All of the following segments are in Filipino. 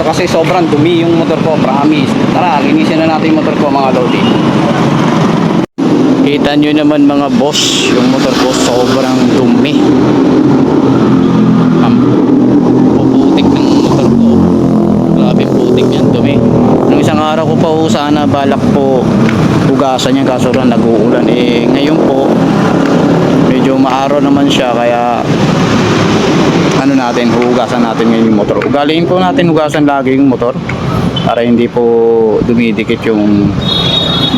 motor kasi sobrang dumi yung motor ko, promise. Tara, linisin na natin yung motor ko mga lodi. Kita nyo naman mga boss, yung motor ko sobrang dumi. Ang puputik ng motor ko. Grabe putik yan dumi. Nung isang araw ko pa po sana balak po hugasan yan kaso lang nag-uulan. Eh ngayon po, medyo maaraw naman siya kaya natin, hugasan natin ngayon yung motor. Ugaliin po natin hugasan lagi yung motor para hindi po dumidikit yung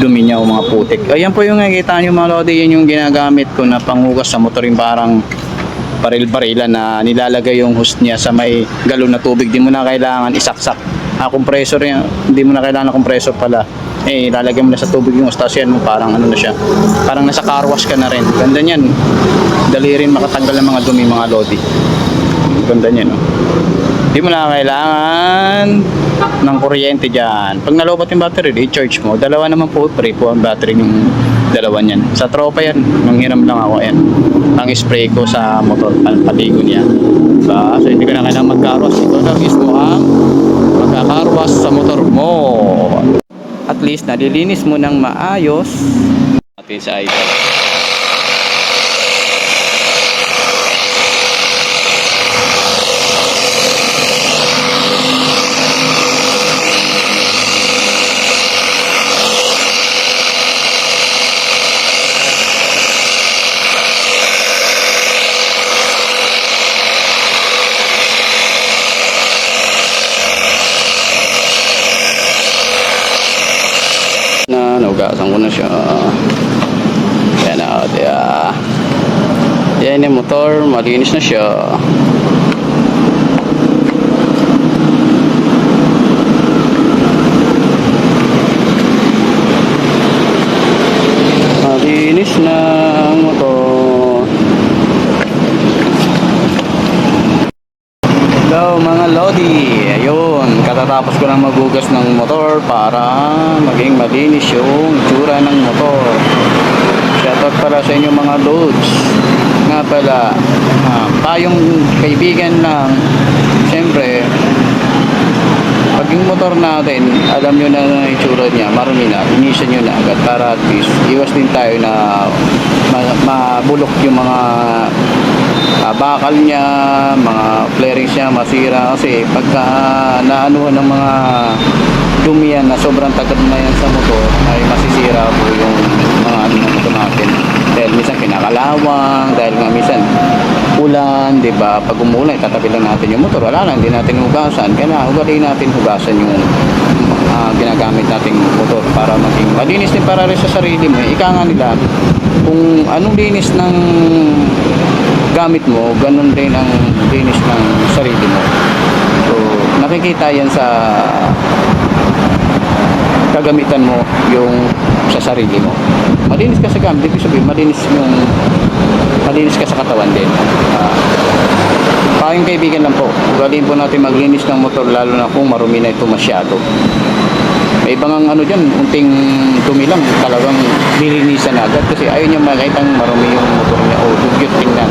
dumi niya o mga putik. Ayan po yung nakikita nyo mga lodi, yun yung ginagamit ko na panghugas sa motor yung parang baril-barilan na nilalagay yung hose niya sa may galon na tubig. Di mo na kailangan isaksak. Ah, compressor yan. Hindi mo na kailangan ng compressor pala. Eh, ilalagay mo na sa tubig yung hose. Tapos yan mo parang ano na siya. Parang nasa car wash ka na rin. Ganda niyan. Dali rin makatanggal ng mga dumi mga lodi. Ganda niya, no? Hindi mo na kailangan ng kuryente dyan. Pag nalobat yung battery, i-charge mo. Dalawa naman po, free po ang battery yung dalawa niyan. Sa tropa yan, nang hiram lang ako yan. Ang spray ko sa motor, pal- paligo niya. Diba? So hindi ka na kailangan magkarwas. Ito na mismo ang magkakarwas sa motor mo. At least nalilinis mo ng maayos. Atin sa item. Na naugasan ko na siya. Yan na kaya yan yung motor malinis na siya. Malinis na motor. Hello mga Lodi, ayun, katatapos ko lang maghugas ng motor para maging malinis yung tsura ng motor. Shoutout para sa inyo mga Lods. Nga pala, ah, tayong kaibigan lang, siyempre, pag yung motor natin, alam nyo na ang itsura niya, marami na, inisan nyo na agad para at least iwas din tayo na ma- mabulok yung mga ah, bakal niya, mga flarings niya masira kasi pagka naanuhan ng mga dumi yan na sobrang tagal na yan sa motor ay masisira po yung mga ano ng motor natin dahil minsan kinakalawang dahil nga minsan ulan, di ba? Pag umulan, tatabi lang natin yung motor. Wala na, hindi natin hugasan. Kaya ugaliin natin hugasan yung ah, ginagamit nating motor para maging malinis din para rin sa sarili mo. Ika nga nila, kung anong linis ng gamit mo, ganun din ang linis ng sarili mo. So, nakikita yan sa kagamitan mo yung sa sarili mo. Malinis ka sa gamit, ibig sabihin, malinis yung malinis ka sa katawan din. Ah, Pahing kaibigan lang po, ugalin po natin maglinis ng motor lalo na kung marumi na ito masyado. May ibang ang ano dyan, unting dumi lang, talagang nilinisan agad kasi ayaw niya makita marumi yung motor niya o dugyot tingnan.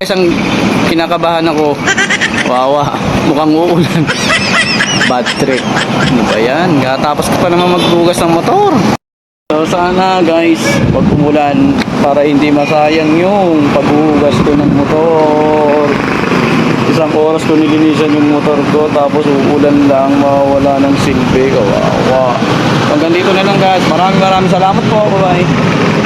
Isang kinakabahan ako, wawa, mukhang uulan. Bad trip. Ano ba yan? Tapos ko pa naman magbugas ng motor. So sana guys, wag umulan para hindi masayang yung paghugas ko ng motor. Isang oras ko nilinisan yung motor ko tapos uulan lang, mawawala ng silbi. Kawawa. Hanggang dito na lang guys. Maraming maraming salamat po. Bye-bye.